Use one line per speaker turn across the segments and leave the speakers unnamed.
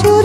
সুর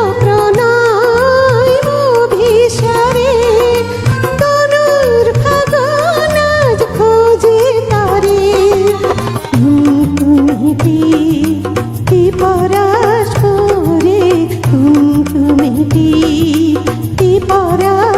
我的